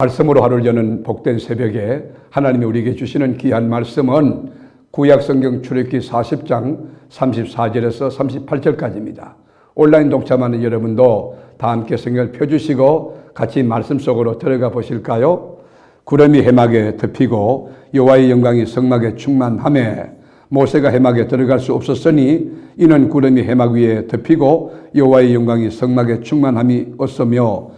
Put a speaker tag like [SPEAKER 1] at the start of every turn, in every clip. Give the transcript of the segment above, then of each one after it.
[SPEAKER 1] 말씀으로 하루를 여는 복된 새벽에 하나님이 우리에게 주시는 귀한 말씀은 구약 성경 출애굽기 40장 34절에서 38절까지입니다. 온라인 동참하는 여러분도 다 함께 성경을 펴주시고 같이 말씀 속으로 들어가 보실까요? 구름이 해막에 덮이고 여호와의 영광이 성막에 충만함에 모세가 해막에 들어갈 수 없었으니 이는 구름이 해막 위에 덮이고 여호와의 영광이 성막에 충만함이 없으며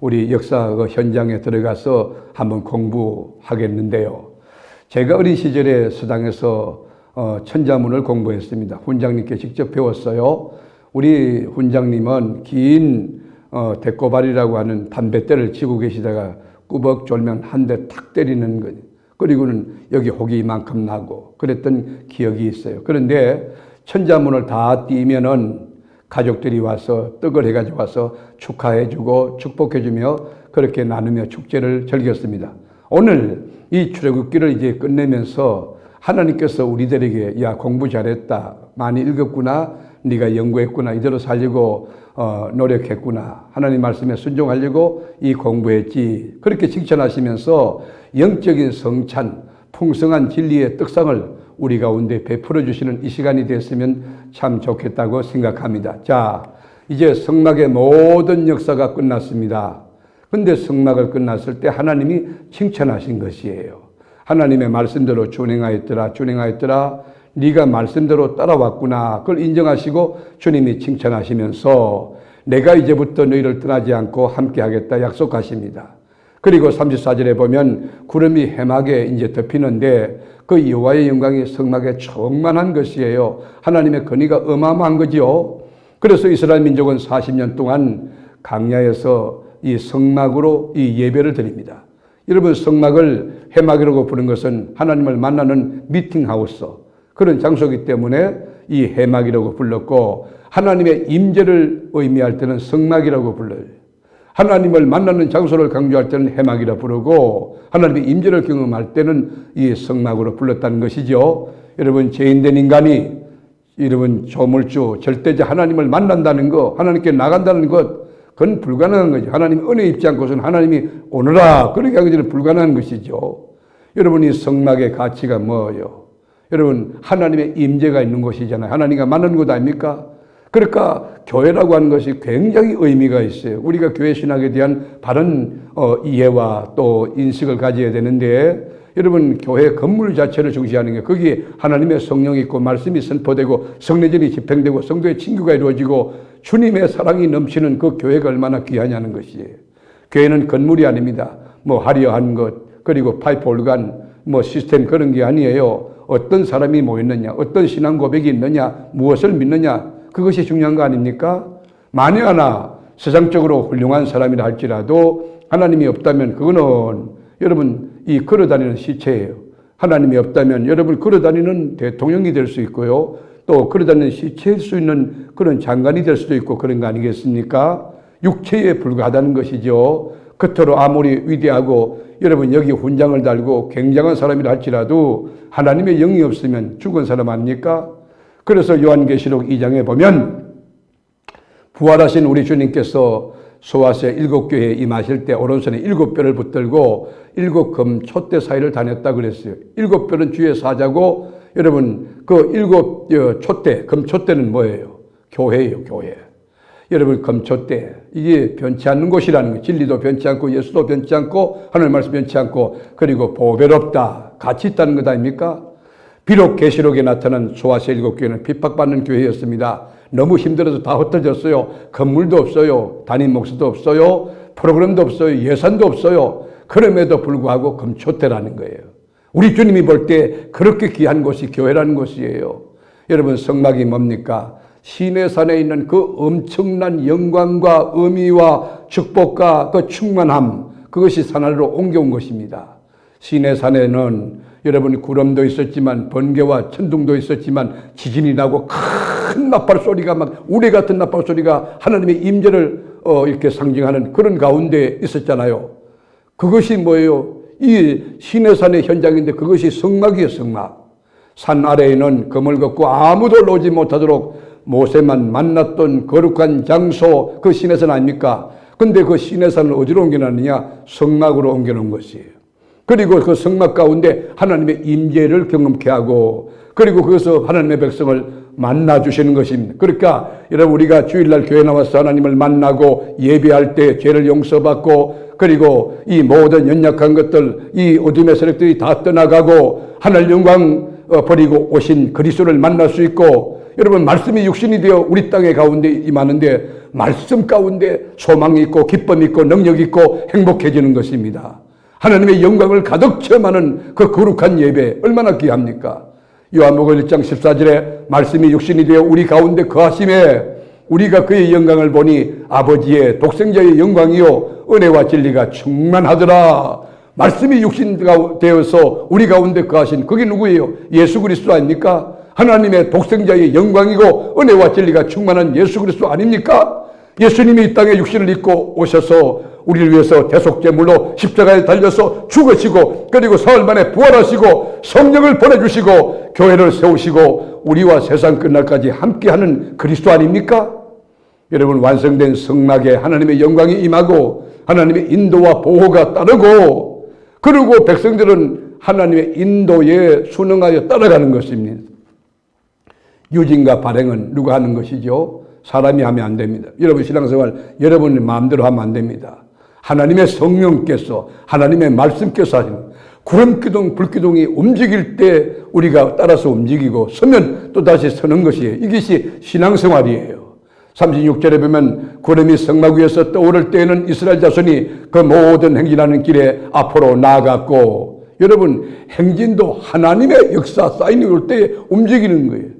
[SPEAKER 1] 우리 역사 그 현장에 들어가서 한번 공부하겠는데요. 제가 어린 시절에 수당에서 어, 천자문을 공부했습니다. 훈장님께 직접 배웠어요. 우리 훈장님은 긴 어, 대꼬발이라고 하는 담뱃대를 치고 계시다가 꾸벅 졸면 한 대 탁 때리는 거죠. 그리고는 여기 혹이 이만큼 나고 그랬던 기억이 있어요. 그런데 천자문을 다 띄면은 가족들이 와서 떡을 해가지고 와서 축하해주고 축복해주며 그렇게 나누며 축제를 즐겼습니다. 오늘 이 출애굽기를 이제 끝내면서 하나님께서 우리들에게 야 공부 잘했다. 많이 읽었구나. 네가 연구했구나. 이대로 살려고 어, 노력했구나. 하나님 말씀에 순종하려고 이 공부했지. 그렇게 칭찬하시면서 영적인 성찬 풍성한 진리의 떡상을 우리 가운데 베풀어 주시는 이 시간이 됐으면 참 좋겠다고 생각합니다. 자, 이제 성막의 모든 역사가 끝났습니다. 근데 성막을 끝났을 때 하나님이 칭찬하신 것이에요. 하나님의 말씀대로 준행하였더라, 준행하였더라. 네가 말씀대로 따라왔구나. 그걸 인정하시고 주님이 칭찬하시면서 내가 이제부터 너희를 떠나지 않고 함께 하겠다 약속하십니다. 그리고 34절에 보면 구름이 해막에 이제 덮이는데 그 여호와의 영광이 성막에 충만한 것이에요. 하나님의 권위가 어마어마한 거지요. 그래서 이스라엘 민족은 40년 동안 강야에서 이 성막으로 이 예배를 드립니다. 여러분 성막을 해막이라고 부른 것은 하나님을 만나는 미팅하우스 그런 장소이기 때문에 이 해막이라고 불렀고 하나님의 임재를 의미할 때는 성막이라고 불러요. 하나님을 만나는 장소를 강조할 때는 해막이라 부르고 하나님의 임재를 경험할 때는 이 성막으로 불렀다는 것이죠. 여러분 죄인된 인간이 여러분 조물주 절대자 하나님을 만난다는 거 하나님께 나간다는 것 그건 불가능한 거죠. 하나님 은혜 입지 않고서는 하나님이 오너라 그렇게 하기 전에 불가능한 것이죠. 여러분 이 성막의 가치가 뭐예요? 여러분 하나님의 임재가 있는 곳이잖아요. 하나님과 만나는 곳 아닙니까? 그러니까 교회라고 하는 것이 굉장히 의미가 있어요. 우리가 교회 신학에 대한 바른 어, 이해와 또 인식을 가져야 되는데 여러분 교회 건물 자체를 중시하는 게 거기에 하나님의 성령이 있고 말씀이 선포되고 성례전이 집행되고 성도의 친교가 이루어지고 주님의 사랑이 넘치는 그 교회가 얼마나 귀하냐는 것이에요. 교회는 건물이 아닙니다. 뭐 화려한 것 그리고 파이프 올간 뭐 시스템 그런 게 아니에요. 어떤 사람이 모였느냐, 어떤 신앙 고백이 있느냐, 무엇을 믿느냐 그것이 중요한 거 아닙니까? 만에 하나 세상적으로 훌륭한 사람이라 할지라도 하나님이 없다면 그거는 여러분 이 걸어다니는 시체예요. 하나님이 없다면 여러분 걸어다니는 대통령이 될 수 있고요. 또 걸어다니는 시체일 수 있는 그런 장관이 될 수도 있고 그런 거 아니겠습니까? 육체에 불과하다는 것이죠. 겉으로 아무리 위대하고 여러분 여기 훈장을 달고 굉장한 사람이라 할지라도 하나님의 영이 없으면 죽은 사람 아닙니까? 그래서 요한계시록 2장에 보면 부활하신 우리 주님께서 소아세 일곱 교회에 임하실 때 오른손에 일곱 뼈를 붙들고 일곱 금 촛대 사이를 다녔다 그랬어요. 일곱 뼈는 주의 사자고 여러분 그 일곱 촛대 금 촛대는 뭐예요? 교회예요, 교회. 여러분 금초대 이게 변치 않는 곳이라는 거 진리도 변치 않고 예수도 변치 않고 하나님 말씀 변치 않고 그리고 보배롭다 가치 있다는 것 아닙니까? 비록 계시록에 나타난 소아세 일곱 교회는 핍박받는 교회였습니다. 너무 힘들어서 다 흩어졌어요. 건물도 없어요. 담임 목사도 없어요. 프로그램도 없어요. 예산도 없어요. 그럼에도 불구하고 금초대라는 거예요. 우리 주님이 볼 때 그렇게 귀한 곳이 교회라는 곳이에요. 여러분 성막이 뭡니까? 시내산에 있는 그 엄청난 영광과 의미와 축복과 그 충만함 그것이 산하로 옮겨온 것입니다. 시내 산에는 여러분 구름도 있었지만 번개와 천둥도 있었지만 지진이 나고 큰 나팔 소리가 막 우리 같은 나팔 소리가 하나님의 임재를 어, 이렇게 상징하는 그런 가운데 있었잖아요. 그것이 뭐예요? 이 시내산의 현장인데 그것이 성막이에요, 성막. 산 아래에는 금을 걷고 아무도 오지 못하도록 모세만 만났던 거룩한 장소 그 시내산 아닙니까? 근데 그 시내산을 어디로 옮겨놨느냐? 성막으로 옮겨놓은 것이에요. 그리고 그 성막 가운데 하나님의 임재를 경험케 하고 그리고 거기서 하나님의 백성을 만나 주시는 것입니다. 그러니까 여러분 우리가 주일날 교회 나와서 하나님을 만나고 예배할 때 죄를 용서받고 그리고 이 모든 연약한 것들 이 어둠의 세력들이 다 떠나가고 하늘 영광 어, 버리고 오신 그리스도를 만날 수 있고 여러분 말씀이 육신이 되어 우리 땅의 가운데 임하는데 말씀 가운데 소망이 있고 기쁨이 있고 능력이 있고 행복해지는 것입니다. 하나님의 영광을 가득 체험하는 그 거룩한 예배 얼마나 귀합니까? 요한복음 1장 14절에 말씀이 육신이 되어 우리 가운데 거하심에 우리가 그의 영광을 보니 아버지의 독생자의 영광이요 은혜와 진리가 충만하더라. 말씀이 육신 되어서 우리 가운데 거하신 그게 누구예요? 예수 그리스도 아닙니까? 하나님의 독생자의 영광이고 은혜와 진리가 충만한 예수 그리스도 아닙니까? 예수님이 이 땅에 육신을 입고 오셔서 우리를 위해서 대속제물로 십자가에 달려서 죽으시고 그리고 사흘 만에 부활하시고 성령을 보내주시고 교회를 세우시고 우리와 세상 끝날까지 함께하는 그리스도 아닙니까? 여러분 완성된 성막에 하나님의 영광이 임하고 하나님의 인도와 보호가 따르고 그리고 백성들은 하나님의 인도에 순응하여 따라가는 것입니다. 유진과 발행은 누가 하는 것이죠? 사람이 하면 안 됩니다. 여러분 신앙생활 여러분의 마음대로 하면 안 됩니다. 하나님의 성령께서 하나님의 말씀께서 하시는 구름 기둥 불기둥이 움직일 때 우리가 따라서 움직이고 서면 또 다시 서는 것이에요. 이것이 신앙생활이에요. 36절에 보면 구름이 성막 위에서 떠오를 때에는 이스라엘 자손이 그 모든 행진하는 길에 앞으로 나아갔고 여러분 행진도 하나님의 역사 사인이 올 때 움직이는 거예요.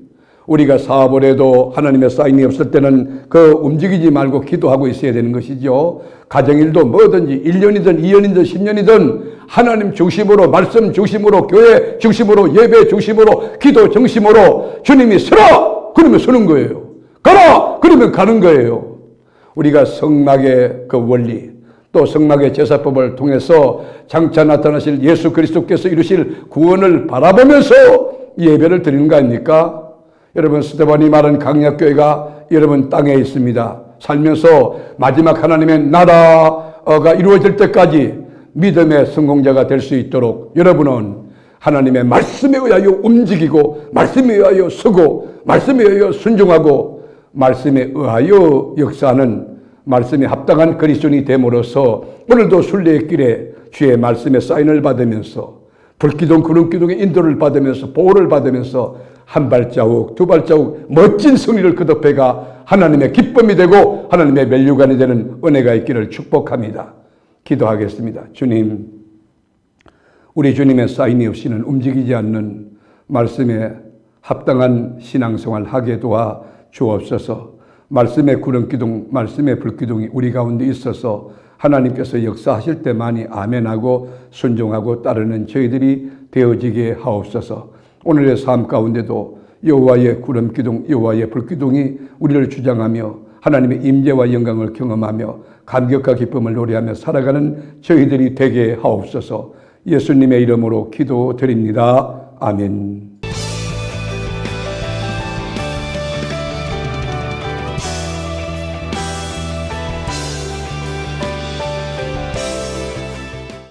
[SPEAKER 1] 우리가 사업을 해도 하나님의 사인이 없을 때는 그 움직이지 말고 기도하고 있어야 되는 것이죠. 가정일도 뭐든지 1년이든 2년이든 10년이든 하나님 중심으로 말씀 중심으로 교회 중심으로 예배 중심으로 기도 중심으로 주님이 서라! 그러면 서는 거예요. 가라! 그러면 가는 거예요. 우리가 성막의 그 원리 또 성막의 제사법을 통해서 장차 나타나실 예수 그리스도께서 이루실 구원을 바라보면서 예배를 드리는 거 아닙니까? 여러분 스테반이 말한 강약교회가 여러분 땅에 있습니다. 살면서 마지막 하나님의 나라가 이루어질 때까지 믿음의 성공자가 될 수 있도록 여러분은 하나님의 말씀에 의하여 움직이고 말씀에 의하여 서고 말씀에 의하여 순종하고 말씀에 의하여 역사하는 말씀에 합당한 그리스도인이 됨으로써 오늘도 순례의 길에 주의 말씀의 사인을 받으면서 불기둥 구름 기둥의 인도를 받으면서 보호를 받으면서 한 발자국 두 발자국 멋진 승리를 거듭해가 하나님의 기쁨이 되고 하나님의 멸류관이 되는 은혜가 있기를 축복합니다. 기도하겠습니다. 주님 우리 주님의 사인이 없이는 움직이지 않는 말씀에 합당한 신앙생활 하게 도와 주옵소서. 말씀의 구름기둥, 말씀의 불기둥이 우리 가운데 있어서 하나님께서 역사하실 때만이 아멘하고 순종하고 따르는 저희들이 되어지게 하옵소서. 오늘의 삶 가운데도 여호와의 구름 기둥, 여호와의 불 기둥이 우리를 주장하며 하나님의 임재와 영광을 경험하며 감격과 기쁨을 노래하며 살아가는 저희들이 되게 하옵소서. 예수님의 이름으로 기도드립니다. 아멘.